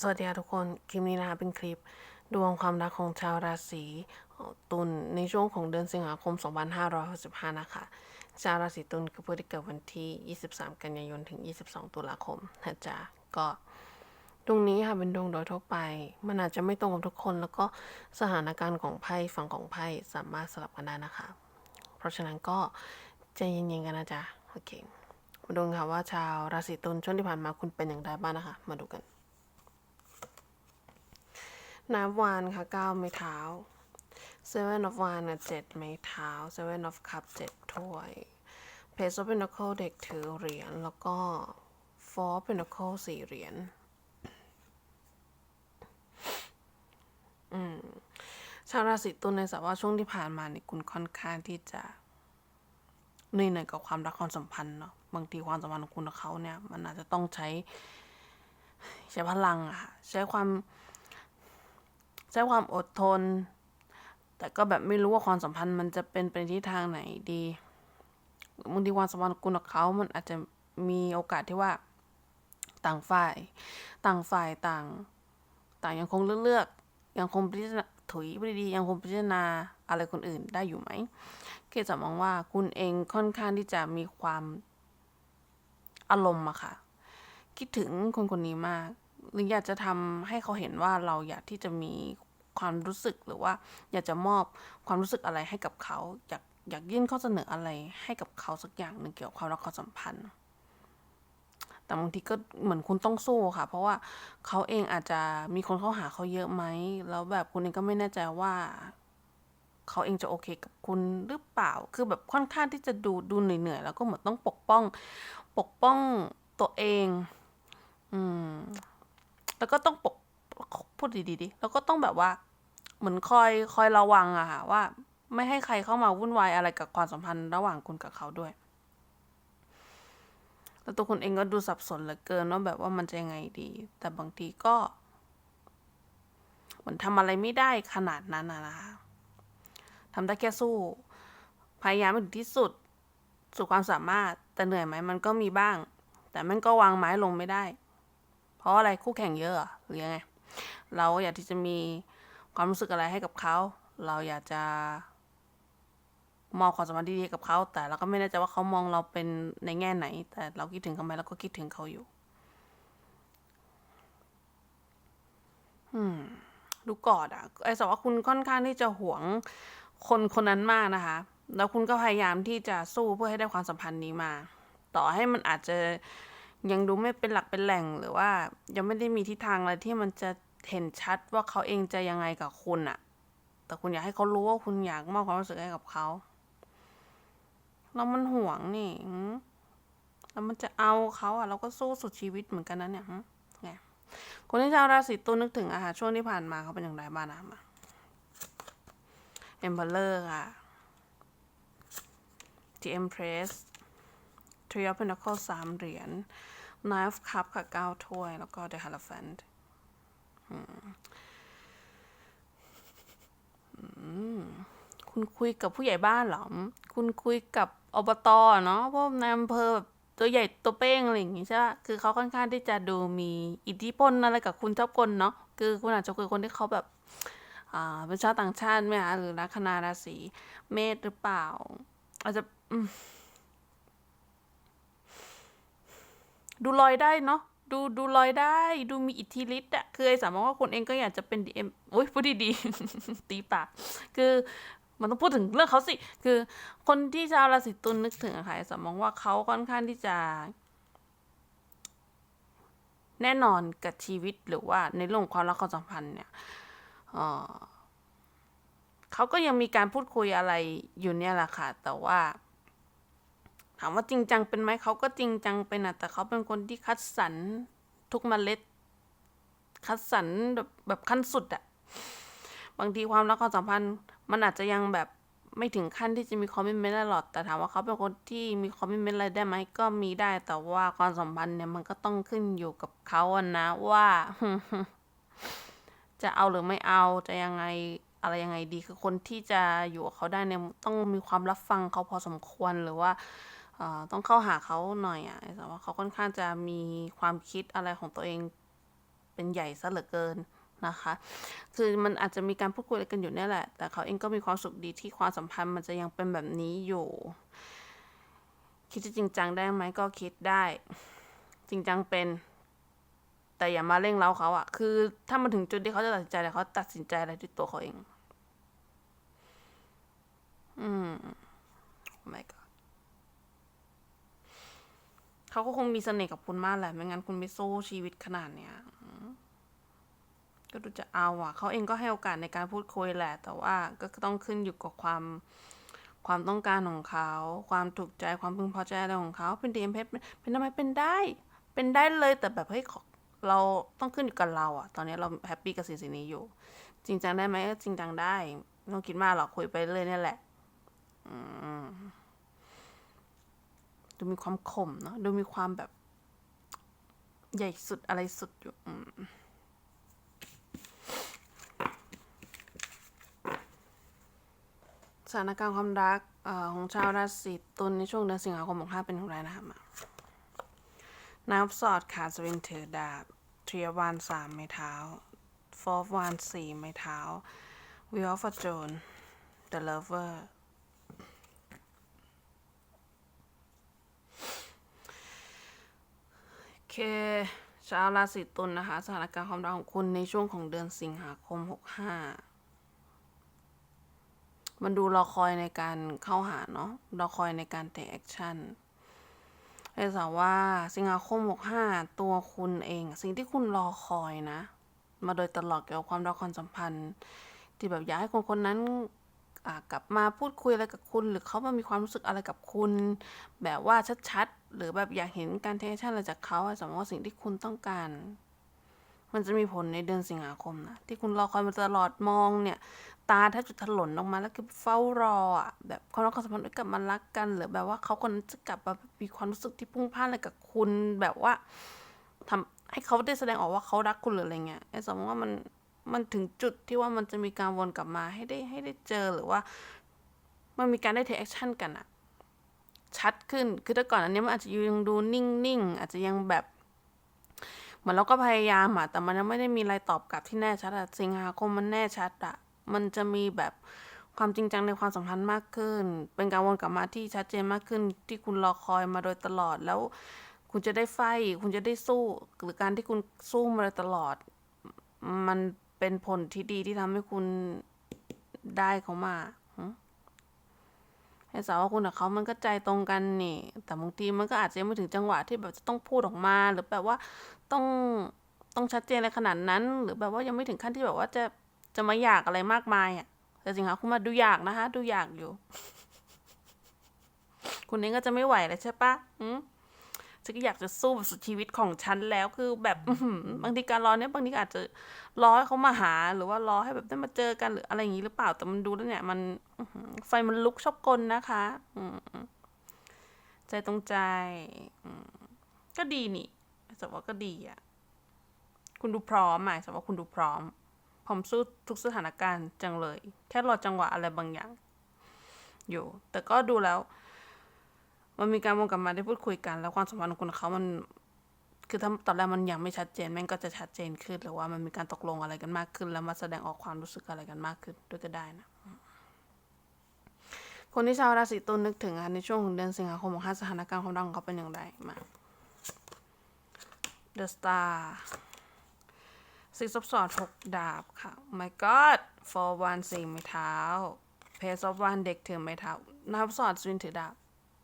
สวัสดีทุกคน คลิปนี้นะคะเป็นคลิปดวงความรักของชาวราศีตุลในช่วงของเดือนสิงหาคม 2565 นะคะ ชาวราศีตุลคือผู้ที่เกิดวันที่ 23 กันยายนถึง 22 ตุลาคมนะจ๊ะก็ดวงนี้ค่ะเป็นดวงโดยทั่วไป มันอาจจะไม่ตรงกับทุกคน แล้วก็สถานการณ์ของไพ่ฝั่งของไพ่สามารถสลับกันได้นะคะ เพราะฉะนั้นก็ใจเย็นๆกันนะจ๊ะโอเคมาดูกันค่ะว่าชาวราศีตุลช่วงที่ผ่านมาคุณเป็นอย่างไรบ้างนะคะ มาดูกัน น้ำวานค่ะเก้าไม้เท้า seven of วานอะเจ็ดไม้เท้า seven of cup เจ็ดถ้วย page of pentacle เด็กถือเหรียญ แล้วก็ four of pentacle สี่เหรียญอืมชาวราศีตุลในสัปดาห์ช่วงที่ผ่านมาเนี่ยคุณค่อนข้างที่จะเหนื่อยหน่ยกับความรักความสัมพันธ์เนาะบางทีความสัมพันธ์ของคุณกับเขาเนี่ย มันอาจจะต้องใช้ ใช้พลังอะค่ะใช้ความ ใช้ความอดทน แต่ก็แบบไม่รู้ว่าความสัมพันธ์มันจะเป็นไปทิศทางไหนดีบางทีความสัมพันธ์คุณกับเขามันอาจจะมีโอกาสที่ว่าต่างฝ่าย ต่างฝ่ายต่าง ต่างยังคงเลือกยังคงพิจารณาถุยไม่ดียังคงพิจารณาอะไรคนอื่นได้อยู่ไหมเกจะมองว่าคุณเองค่อนข้างที่จะมีความอารมณ์อะค่ะ คิดถึงคนคนนี้มาก หรืออยากจะทำให้เขาเห็นว่าเราอยากที่จะมี ความรู้สึกหรือว่า อยากจะมอบความรู้สึกอะไรให้กับเขา อยากอยากยื่นข้อเสนออะไรให้กับเขาสักอย่างหนึ่งเกี่ยวกับความรักความสัมพันธ์ แต่บางทีก็เหมือนคุณต้องสู้ค่ะ เพราะว่าเขาเองอาจจะมีคนเข้าหาเขาเยอะไหม แล้วแบบคุณเองก็ไม่แน่ใจว่าเขาเองจะโอเคกับคุณหรือเปล่า คือแบบค่อนข้างที่จะดูดูเหนื่อยๆ แล้วก็เหมือนต้องปกป้อง ปกป้องตัวเอง อืม แล้วก็ต้องปก พูดดีๆดิแล้วก็ต้องแบบว่า เหมือนคอยคอยระวังอะค่ะว่า ไม่ให้ใครเข้ามาวุ่นวายอะไรกับความสัมพันธ์ระหว่างคุณกับเขาด้วยแล้วตัวคุณเองก็ดูสับสนเหลือเกินว่าแบบว่ามันจะยังไงดี แต่บางทีก็เหมือนทำอะไรไม่ได้ขนาดนั้นนะคะทำได้แค่สู้ พยายามให้ถึงที่สุด สุดความสามารถ แต่เหนื่อยไหมมันก็มีบ้าง แต่มันก็วางไม้ลงไม่ได้ เพราะอะไรคู่แข่งเยอะหรือยังไง เราอยากที่จะมีความรู้สึกอะไรให้กับเขา เราอยากจะมองความสัมพันธ์ดีๆกับเขา แต่เราก็ไม่แน่ใจว่าเขามองเราเป็นในแง่ไหน แต่เราคิดถึงเขาไหมเราก็คิดถึงเขาอยู่ อืม ดูกอดอะ ไอ้สว่าคุณค่อนข้างที่จะหวงคนคนนั้นมากนะคะ แล้วคุณก็พยายามที่จะสู้เพื่อให้ได้ความสัมพันธ์นี้มา ต่อให้มันอาจจะยังดูไม่เป็นหลักเป็นแหล่งหรือว่า ยังไม่ได้มีทิศทางอะไรที่มันจะ เห็นชัดว่าเขาเองจะยังไงกับคุณอะแต่คุณอยากให้เขารู้ว่าคุณอยากมอบความรู้สึกให้กับเขาแล้วมันห่วงนี่แล้วมันจะเอาเขาอะเราก็สู้สุดชีวิตเหมือนกันนะเนี่ยไงคนที่ชาวราศีตุลนึกถึงอาหารช่วงที่ผ่านมาเขาเป็นอย่างไรบ้างนะมาเอ็มเบลเลอร์ค่ะ The Empress Three of Pentacles สามเหรียญ Nine of Cups ค่ะเก้าถ้วย แล้วก็ The Hierophant คุณคุยกับผู้ใหญ่บ้านเหรอ คุณคุยกับอบตเนาะพราะในอำเภอแบบตัวใหญ่ตัวเป้งอะไรอย่างงี้ใช่ปะคือเขาค่อนข้างที่จะดูมีอิทธิพลอะไรกับคุณเจ้ากลเนาะ คือคุณอาจจะคุยคนที่เขาแบบ อ่า เป็นชาวต่างชาติไหมคะหรือลัคนาราศีเมษหรือเปล่า อาจจะดูลอยได้เนาะ ดูดูลอยได้ ดูมีอิทธิฤทธิ์อะคือไอ้สามองว่าคนเองก็อยากจะเป็นดีเอ็มโอ้ยพูดดีๆ ตีปาก คือมันต้องพูดถึงเรื่องเขาสิ คือคนที่ชาวราศีตุลนึกถึงอะค่ะไอ้สามองว่าเขาค่อนข้างที่จะ แน่นอนกับชีวิตหรือว่าในเรื่องความรักความสัมพันธ์เนี่ยเอ่อเขาก็ยังมีการพูดคุยอะไรอยู่เนี่ยแหละค่ะ แต่ว่าามว่าจริงจังเป็นไหมเขาก็จริงจังเป็นะแต่เขาเป็นคนที่คัดสรรทุกเมล็ด คัดสรรแบบแบบขั้นสุดอะบางทีความรักความสัมพันธ์มันอาจจะยังแบบไม่ถึงขั้นที่จะมีคอมมิชเมนต์ได้หรอกแต่ถามว่าเขาเป็นคนที่มีคอมมิชเมนต์อะไรได้ไหมก็มีได้ แต่ว่าความสัมพันธ์เนี่ยมันก็ต้องขึ้นอยู่กับเขาอะนะว่า จะเอาหรือไม่เอาจะยังไงอะไรยังไงดีคือคนที่จะอยู่กับเขาได้เนี่ยต้องมีความรับฟังเขาพอสมควรหรือว่า ต้องเข้าหาเขาหน่อยอะแต่ว่าเขาค่อนข้างจะมีความคิดอะไรของตัวเองเป็นใหญ่ซะเหลือเกินนะคะ คือมันอาจจะมีการพูดคุยอะไรกันอยู่เนี่ยแหละ แต่เขาเองก็มีความสุขดีที่ความสัมพันธ์มันจะยังเป็นแบบนี้อยู่ คิดจะจริงจังได้ไหมก็คิดได้ จริงจังเป็น แต่อย่ามาเร่งเร้าเขาอะคือถ้ามันถึงจุดที่เขาจะตัดสินใจแล้วเขาตัดสินใจอะไรด้วยตัวเขาเอง อืม oh my god เขาก็คงมีเสน่ห์กับคุณมากแหละ ไม่งั้นคุณไม่สู้ชีวิตขนาดเนี้ยก็ดูจะเอาอะ เขาเองก็ให้โอกาสในการพูดคุยแหละ แต่ว่าก็ต้องขึ้นอยู่กับความความต้องการของเขา ความถูกใจความพึงพอใจอะไรของเขา เป็นดีเอ็มเพเป็นทำไมเป็นได้ เป็นได้เลยแต่แบบเฮ้ยเราต้องขึ้นอยู่กับเราอะ ตอนนี้เราแฮปปี้กับสิ่งสิ่งนี้อยู่ จริงจังได้ไหมก็จริงจังได้ไม่ต้องคิดมากหรอกคุยไปเรื่อยนี่แหละ อืม ดูมีความขมเนาะดูมีความแบบ ใหญ่สุดอะไรสุดอยู่อืมสถานการณ์ความรักอของชาวราศีตุลในช่วงเดือนสิงหาคม65เป็นอย่างไรนะคะมาน้ำสอดขาสวินถือดาบเทียวานสามไม้เท้าฟอร์วานสี่ไม้เท้าวิออฟฟอร์จูน The Lover โอ เคชาวราศีตุลนะคะ สถานการณ์ความรักของคุณในช่วงของเดือนสิงหาคม 65 มันดูรอคอยในการเข้าหาเนาะรอคอยในการ take action เลยสาว่าสิงหาคม 65 ตัวคุณเอง สิ่งที่คุณรอคอยนะ มาโดยตลอดเกี่ยวกับความรักความสัมพันธ์ ที่แบบอยากให้คนคนนั้นกลับมาพูดคุยอะไรกับคุณ หรือเขามามีความรู้สึกอะไรกับคุณ แบบว่าชัดๆ หรือแบบอยากเห็นการเทคชั่นอะไรจากเขาอะสมมติว่าสิ่งที่คุณต้องการ มันจะมีผลในเดือนสิงหาคมนะที่คุณรอคอยมาตลอดมองเนี่ย ตาแทบจะถลนออกมาแล้วคือเฝ้ารออะแบบความรักความสัมพันธ์กลับมารักกัน หรือแบบว่าเขาคนนั้นจะกลับมามีความรู้สึกที่พุ่งพล่านอะไรกับคุณแบบว่าทำให้เขาได้แสดงออกว่าเขารักคุณหรืออะไรเงี้ยไอ้สมมติว่ามันมันถึงจุดที่ว่ามันจะมีการวนกลับมาให้ได้ให้ได้เจอหรือว่า มันมีการได้เทคแอคชั่นกันอะ ชัดขึ้น คือแต่ก่อนอันนี้มันอาจจะยังดูนิ่งๆ อาจจะยังแบบเหมือนเราก็พยายามอะแต่มันยังไม่ได้มีอะไรตอบกลับที่แน่ชัดอะสิงหาคมมันแน่ชัดอะมันจะมีแบบความจริงจังในความสัมพันธ์มากขึ้น เป็นการวนกลับมาที่ชัดเจนมากขึ้น ที่คุณรอคอยมาโดยตลอดแล้ว คุณจะได้ไฟ คุณจะได้สู้ หรือการที่คุณสู้มาโดยตลอด มันเป็นผลที่ดีที่ทำให้คุณได้เขามา ไอ้สาวว่าคุณกับเขามันก็ใจตรงกันนี่ แต่บางทีมันก็อาจจะยังไม่ถึงจังหวะที่แบบจะต้องพูดออกมา หรือแบบว่าต้องต้องชัดเจนอะไรขนาดนั้น หรือแบบว่ายังไม่ถึงขั้นที่แบบว่าจะจะมาอยากอะไรมากมายอะ แต่จริงๆคุณมาดูอยากนะคะ ดูอยากอยู่ คุณเองก็จะไม่ไหวแล้วใช่ปะอืม ฉันก็อยากจะสู้แบบสุดชีวิตของฉันแล้วคือแบบอื้อหือบางทีการรอเนี้ยบางทีก็อาจจะรอให้เขามาหาหรือว่ารอให้แบบได้มาเจอกันหรืออะไรอย่างนี้หรือเปล่าแต่มันดูแล้วเนี่ย มันอื้อหือไฟมันลุกชอบกลนะคะ อืมใจตรงใจอืมก็ดีนี่แต่ว่าก็ดีอะ คุณดูพร้อมไหมแต่ว่าคุณดูพร้อมพร้อมสู้ทุกสถานการณ์จังเลย แค่รอจังหวะอะไรบางอย่าง อยู่ แต่ก็ดูแล้ว มันมีการวนกลับมาได้พูดคุยกัน แล้วความสัมพันธ์ของคุณกับเขามัน คือถ้าตอนแรกมันยังไม่ชัดเจนแม่งก็จะชัดเจนขึ้น หรือว่ามันมีการตกลงอะไรกันมากขึ้น แล้วมาแสดงออกความรู้สึกอะไรกันมากขึ้นด้วยก็ได้นะคนที่ชาวราศีตุลนึกถึงในช่วงของเดือนสิงหาคมของห้าสถานการณ์ความรักของเขาเป็นอย่างไรมา The Star Six of Swords หกดาบค่ะ My God for One สี่ไม้เท้า Page of One เด็กถือไม้เท้านับสอดสวินถือดาบ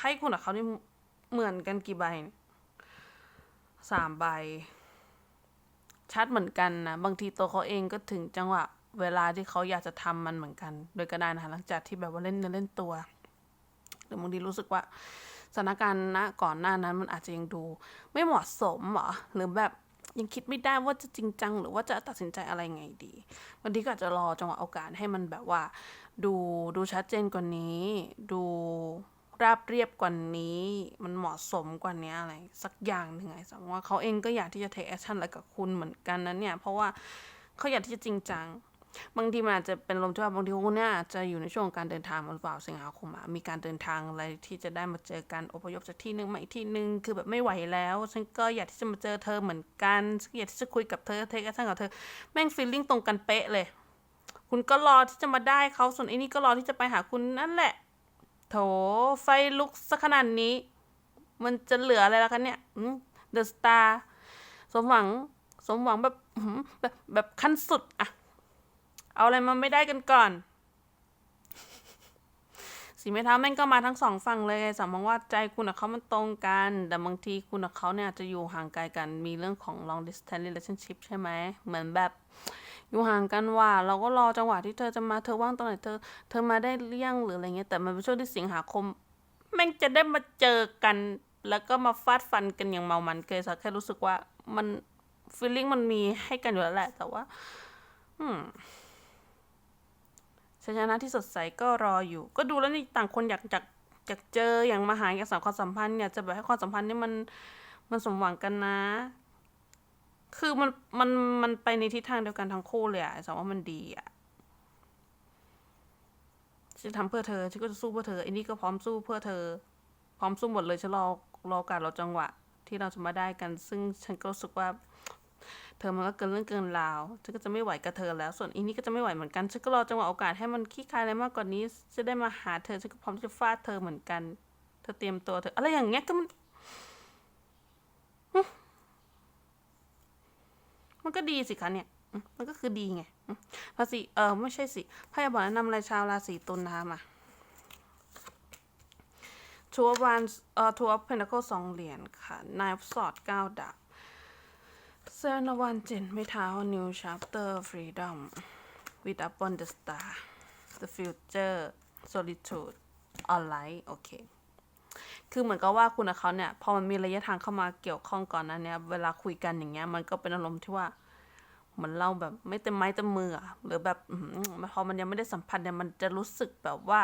ให้คุณกับเขานี่เหมือนกันกี่ใบสามใบ ชัดเหมือนกันนะ บางทีตัวเขาเองก็ถึงจังหวะ เวลาที่เขาอยากจะทำมันเหมือนกัน โดยก็ได้นะคะหลังจากที่แบบว่าเล่นเนื้อเล่นตัว หรือบางทีรู้สึกว่าสถานการณ์ณก่อนหน้านั้นมันอาจจะยังดู ไม่เหมาะสมหรอหรือแบบยังคิดไม่ได้ว่าจะจริงจัง หรือว่าจะตัดสินใจอะไรไงดีบางทีก็อาจจะรอจังหวะโอกาสให้มันแบบว่า ดูดูชัดเจนกว่านี้ ดู ราบเรียบกว่านี้ มันเหมาะสมกว่านี้อะไร สักอย่างหนึ่งไงสมมติว่าเขาเองก็อยากที่จะ take action อะไรกับคุณเหมือนกันนะเนี่ย เพราะว่าเขาอยากที่จะจริงจัง บางทีมันอาจจะเป็นลมที่ว่าบางทีคุณเนี่ยอาจะอยู่ในช่วงการเดินทางมาหรือเปล่าสิงหาคมมีการเดินทางอะไรที่จะได้มาเจอกันอพยพจากที่หนึ่งมาอีกที่หนึ่งคือแบบไม่ไหวแล้วฉันก็อยากที่จะมาเจอเธอเหมือนกันฉันอยากที่จะคุยกับเธอเทคแอคชั่นกับเธอแม่งฟีลลิ่งตรงกันเป๊ะเลย คุณก็รอที่จะมาได้เขาส่วนไอ้นี่ก็รอที่จะไปหาคุณนั่นแหละ โถไฟลุกสักขนาดนี้ มันจะเหลืออะไรแล้วคะเนี่ยเดอะสตาร์สมหวัง สมหวังแบบแบบแบบขั้นสุดอะเอาอะไรมาไม่ได้กันก่อน สีไม้เท้าแม่งก็มาทั้งสองฝั่งเลยสามมองว่าใจคุณกับเขามันตรงกัน แต่บางทีคุณกับเขาเนี่ยจะอยู่ห่างไกลกันมีเรื่องของ long distance relationship ใช่ไหมเหมือนแบบ อยู่ห่างกันว่า เราก็รอจังหวะที่เธอจะมาเธอว่างตอนไหนเธอ เธอมาได้หรือยังหรืออะไรเงี้ยแต่มันเป็นช่วงที่สิงหาคมแม่งจะได้มาเจอกัน แล้วก็มาฟาดฟันกันอย่างเมามันเกยสักแค่รู้สึกว่ามันฟีลลิ่งมันมีให้กันอยู่แล้วแหละ แต่ว่า อืมชัยชนะที่สดใสก็รออยู่ ก็ดูแล้วนี่ต่างคนอยากอยากอยากเจออย่างมาหาอยากสานความสัมพันธ์อยากจะแบบให้ความสัมพันธ์นี่มันมันสมหวังกันนะ คือมันมันมันไปในทิศทางเดียวกันทั้งคู่เลยอะสมว่ามันดีอะฉันทำเพื่อเธอฉันก็จะสู้เพื่อเธอไอ้นี่ก็พร้อมสู้เพื่อเธอ พร้อมสู้หมดเลยฉันรอรอโอการรอจังหวะ ที่เราจะมาได้กัน ซึ่งฉันก็รู้สึกว่า เธอมันก็เกินเรื่องเกินราวฉันก็จะไม่ไหวกับเธอแล้ว ส่วนอีนี่ก็จะไม่ไหวเหมือนกันฉันก็รอจังหวะโอกาสให้มันขี้คายอะไรมากกว่านี้ จะได้มาหาเธอฉันก็พร้อมจะฟาดเธอเหมือนกัน เธอเตรียมตัวเธออะไรอย่างเงี้ยก็มัน มันก็ดีสิคะเนี่ย มันก็คือดีไงอืมราศีเออไม่ใช่สิพยาบอกแนะนำอะไรชาวราศีตุลนะคะมาทัวร์วันเอ่อทัวร์เพนทาเคิลสองเหรียญค่ะนายสอดเก้าดาบเซอร์นวันเจนไม่เท้า New Chapter Freedom with up on the star the future solitude online โอเค คือเหมือนกับว่าคุณกับเขาเนี่ยพอมันมีระยะทางเข้ามาเกี่ยวข้องก่อนนั้นเนี่ยเวลาคุยกันอย่างเงี้ยมันก็เป็นอารมณ์ที่ว่าเหมือนเราแบบไม่เต็มไม้เต็มมืออหรือแบบพอมันยังไม่ได้สัมผัสเนี่ยมันจะรู้สึกแบบว่า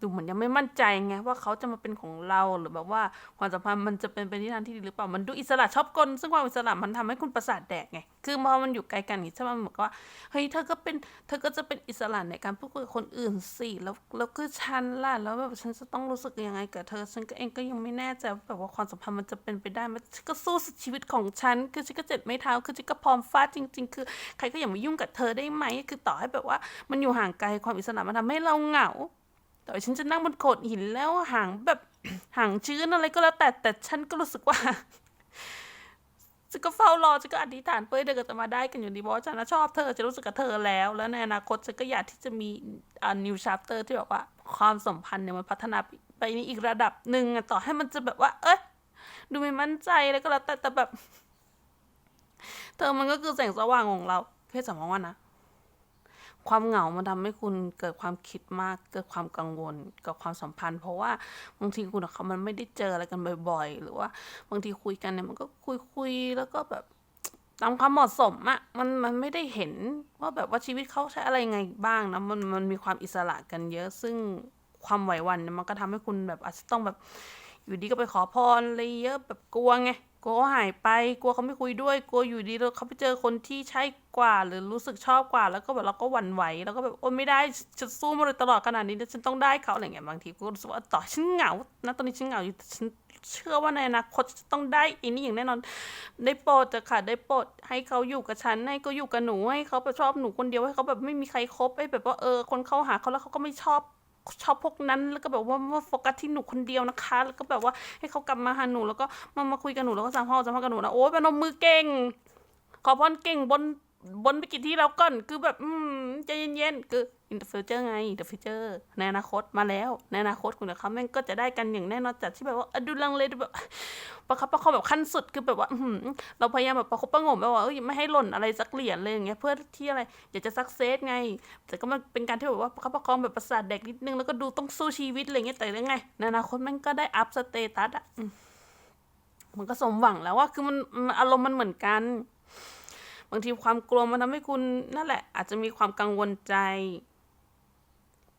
ดูเหมือนยังไม่มั่นใจไงว่าเขาจะมาเป็นของเราหรือแบบว่าความสัมพันธ์มันจะเป็นไปในทางที่ดีหรือเปล่ามันดูอิสระชอบกลซึ่งความอิสระมันทำให้คุณประสาทแดกไงคือพอมันอยู่ไกลกันอย่างนี้ใช่ไหมมันเหมือนกับว่าเฮ้ยเธอก็เป็นเธอก็จะเป็นอิสระในการพูดคุยกับคนอื่นสิแล้วแล้วคือฉันล่ะแล้วแบบฉันจะต้องรู้สึกยังไงกับเธอฉันก็เองก็ยังไม่แน่ใจแบบว่าความสัมพันธ์มันจะเป็นไปได้ไหมฉันก็สู้สุดชีวิตของฉันคือฉันก็เจ็บไม่เท้าคือฉันก็พร้อมฟาดจริง ๆ คือ ใครก็อย่ามายุ่งกับเธอได้ไหมคือต่อให้แบบว่ามันอยู่ห่างไกลความอิสระมันทำให้เราเหงา ต่ว่าฉันจะนั่งบนโขดหินแล้วห่างแบบห่างชื้นอะไรก็แล้วแต่แต่ฉันก็รู้สึกว่าฉันก็เฝ้ารอฉันก็อธิษฐานเพื่อเธอจะมาได้กันอยู่ดีเพราะฉันชอบเธอจะรู้สึกกับเธอแล้ว แล้วในอนาคตฉันก็อยากที่จะมีอ่า new chapter ที่แบบว่าความสัมพันธ์เนี่ยมันพัฒนาไปในอีกระดับหนึ่งอะต่อให้มันจะแบบว่า เอ้ยดูไม่มั่นใจแล้วก็แล้วแต่แต่แบบ เธอมันก็คือแสงสว่างของเราแค่สมองว่านะ ความเหงามันทำให้คุณเกิดความคิดมาก เกิดความกังวลกับความสัมพันธ์ เพราะว่าบางทีคุณกับเขามันไม่ได้เจออะไรกันบ่อยๆ หรือว่าบางทีคุยกันเนี่ยมันก็คุยคุยๆแล้วก็แบบตามความเหมาะสมอะมันมันไม่ได้เห็นว่าแบบว่าชีวิตเขาใช้อะไรยังไงบ้างนะมันมันมีความอิสระกันเยอะ ซึ่งความไหววันมันก็ทำให้คุณแบบอาจจะต้องแบบอยู่ดีก็ไปขอพรอะไรเยอะแบบกลัวไง ลัวเขาหายไป กลัวเขาไม่คุยด้วย กลัวอยู่ดีแล้วเขาไปเจอคนที่ใช่กว่า หรือรู้สึกชอบกว่า แล้วก็แบบเราก็หวั่นไหว แล้วก็แบบโอ้ไม่ได้ฉันสู้มาโดยตลอดขนาดนี้แล้วฉันต้องได้เขาอะไรเงี้ยบางทีก็รู้สึกว่าต่อฉันเหงานะตอนนี้ฉันเหงาอยู่ฉันเชื่อว่าในอนาคตจะต้องได้อันนี้อย่างแน่นอน ได้โปรดจะค่ะ ได้โปรดให้เขาอยู่กับฉัน ให้เขาอยู่กับหนู ให้เขาแบบชอบหนูคนเดียว ให้เขาแบบไม่มีใครคบ ให้แบบว่าเออ คนเข้าหาเขาแล้วเขาก็ไม่ชอบ ชอบพวกนั้นแล้วก็แบบว่ามาโฟกัสที่หนูคนเดียวนะคะ แล้วก็แบบว่าให้เขากลับมาหาหนูแล้วก็มามาคุยกับหนูแล้วก็สามพ่อสามพ่อกับหนูนะโอ้ยเป็นนมมือเก่ง ขอพรเก่งบน บนไปกี่ที่แล้วก่อนคือแบบ อืมใจเย็นๆ คือ in the future ไง in the future ในอนาคตมาแล้วในอนาคตคุณกับเขาแม่งก็จะได้กันอย่างแน่นอนจากที่แบบว่าดูลังเลดูแบบประคับประคองแบบขั้นสุดคือแบบว่าเราพยายามแบบประคบประงมแบบว่าเอ้ยไม่ให้หล่นอะไรสักเหรียญเลยอย่างเงี้ยเพื่อที่อะไรอยากจะซักเซสไง แต่ก็มันเป็นการที่แบบว่าประคับประคองแบบประสาทเด็กนิดนึงแล้วก็ดูต้องสู้ชีวิตอะไรเงี้ยแต่ยังไงในอนาคตแมันก็ได้อัพสเตตัสอะมันก็สมหวังแล้วว่าคือมันอารมณ์มันเหมือนกัน บางทีความกลัวมันทำให้คุณนั่นแหละ อาจจะมีความกังวลใจ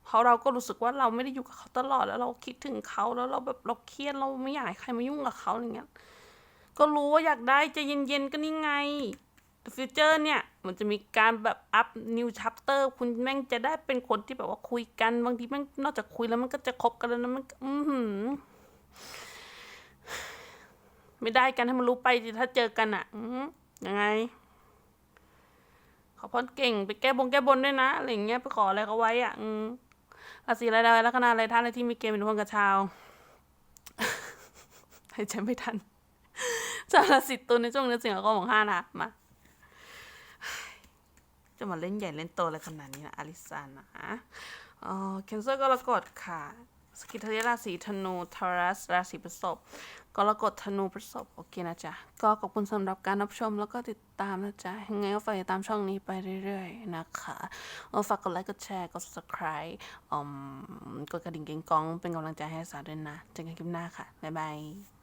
เพราะเราก็รู้สึกว่าเราไม่ได้อยู่กับเขาตลอดแล้วเราคิดถึงเขาแล้วเราแบบเราเครียดเราไม่อยากให้ใครมายุ่งกับเขาอย่างเงี้ยก็รู้ว่าอยากได้ใจเย็นๆก็นี่ไงแต่ The Future เนี่ยมันจะมีการแบบอัพ new chapter คุณแม่งจะได้เป็นคนที่แบบว่าคุยกัน บางทีแม่งนอกจากคุยแล้วมันก็จะคบกันแล้วนะมันอือหือไม่ได้กันให้มันรู้ไปสิถ้าเจอกันอะอือยังไง พรเก่งไปแก้บงแก้บนด้วยนะอะไรเงี้ยไปขออะไรเขาไว้อะอืมราศีอะไรดาวลัคนาอะไรท่านอะไรที่มีเกณฑ์เป็นคนกับชาวให้ฉันไม่ทันชาวราศีตุลในช่วงเดือนสิงหาคมของห้านะมาจะมาเล่นใหญ่เล่นโตอะไรขนาดนี้นะอลิซานะอ๋อแคนเซอร์ก็รกฎค่ะสกิทเรียราศีธนูทารัสราศีพฤษภ กรกฎธนูพฤษภโอเคนะจ๊ะ ก็ขอบคุณสำหรับการรับชมแล้วก็ติดตามนะจ๊ะ ยังไงก็ฝากติดตามช่องนี้ไปเรื่อยๆนะคะเออฝากกดไลค์กดแชร์กด subscribe อืมกดกระดิ่งเกงกองเป็นกำลังใจให้สาวด้วยนะเจอกันคลิปหน้าค่ะ บ๊ายบาย